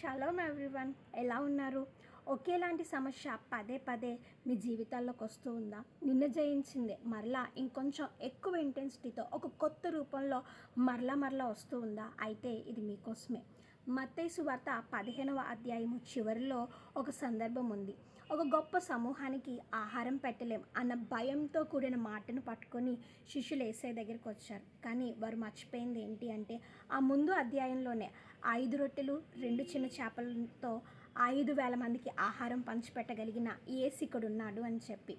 Shalom everyone ఎలా ఉన్నారు? ఒకేలాంటి సమస్య పదే పదే మీ జీవితాల్లోకి వస్తూ ఉందా? నిన్న జయించిందే మరలా ఇంకొంచెం ఎక్కువ ఇంటెన్సిటీతో ఒక కొత్త రూపంలో మరలా మరలా వస్తూ ఉందా? అయితే ఇది మీకోసమే. మత్తేసు వార్త పదిహేనవ అధ్యాయము చివరిలో ఒక సందర్భం ఉంది ఒక గొప్ప సమూహానికి ఆహారం పెట్టలేం అన్న భయంతో కూడిన మాటను పట్టుకొని శిష్యులు ఏసై దగ్గరికి వచ్చారు కానీ వారు మర్చిపోయింది ఏంటి అంటే ఆ ముందు అధ్యాయంలోనే ఐదు రొట్టెలు రెండు చిన్న చేపలతో ఐదు వేల మందికి ఆహారం పంచిపెట్టగలిగిన ఏసికుడున్నాడు అని చెప్పి.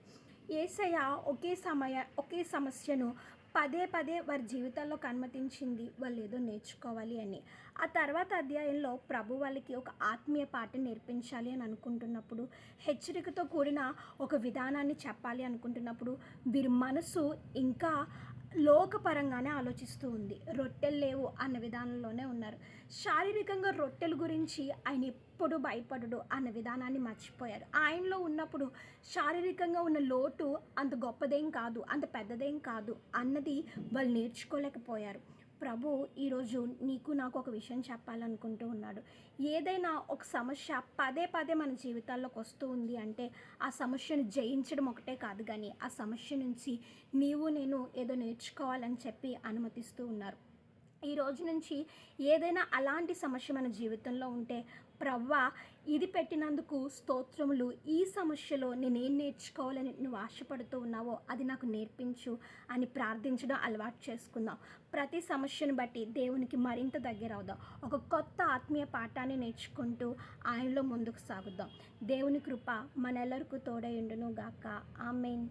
ఏసయ్య ఒకే సమయ ఒకే సమస్యను పదే పదే వారి జీవితాల్లోకి అనుమతించింది వాళ్ళు ఏదో నేర్చుకోవాలి అని. ఆ తర్వాత అధ్యాయంలో ప్రభు వాళ్ళకి ఒక ఆత్మీయ పాట నేర్పించాలి అని అనుకుంటున్నప్పుడు హెచ్చరికతో కూడిన ఒక విధానాన్ని చెప్పాలి అనుకుంటున్నప్పుడు వీరి మనసు ఇంకా లోకపరంగానే ఆలోచిస్తూ ఉంది. రొట్టెలు లేవు అన్న విధానంలోనే ఉన్నారు. శారీరకంగా రొట్టెల గురించి ఆయన ఎప్పుడు భయపడడు అన్న విధానాన్ని మర్చిపోయారు. ఆయనలో ఉన్నప్పుడు శారీరకంగా ఉన్న లోటు అంత గొప్పదేం కాదు అంత పెద్దదేం కాదు అన్నది వాళ్ళు నేర్చుకోలేకపోయారు. ప్రభు ఈరోజు నీకు నాకు ఒక విషయం చెప్పాలనుకుంటూ ఉన్నాడు. ఏదైనా ఒక సమస్య పదే పదే మన జీవితాల్లోకి వస్తూ ఉంది అంటే ఆ సమస్యను జయించడం ఒకటే కాదు కానీ ఆ సమస్య నుంచి నీవు నేను ఏదో నేర్చుకోవాలని చెప్పి అనుమతిస్తూ ఉన్నారు. ఈ రోజు నుంచి ఏదైనా అలాంటి సమస్య మన జీవితంలో ఉంటే ప్రవ్వా ఇది పెట్టినందుకు స్తోత్రములు. ఈ సమస్యలో నేనేం నేర్చుకోవాలని నువ్వు ఆశపడుతూ ఉన్నావో అది నాకు నేర్పించు అని ప్రార్థించడం అలవాటు చేసుకుందాం. ప్రతి సమస్యను బట్టి దేవునికి మరింత దగ్గర అవుదాం. ఒక కొత్త ఆత్మీయ పాఠాన్ని నేర్చుకుంటూ ఆయనలో ముందుకు సాగుదాం. దేవుని కృప మనెల్లరికూ తోడయుండును గాక. ఆమెన్.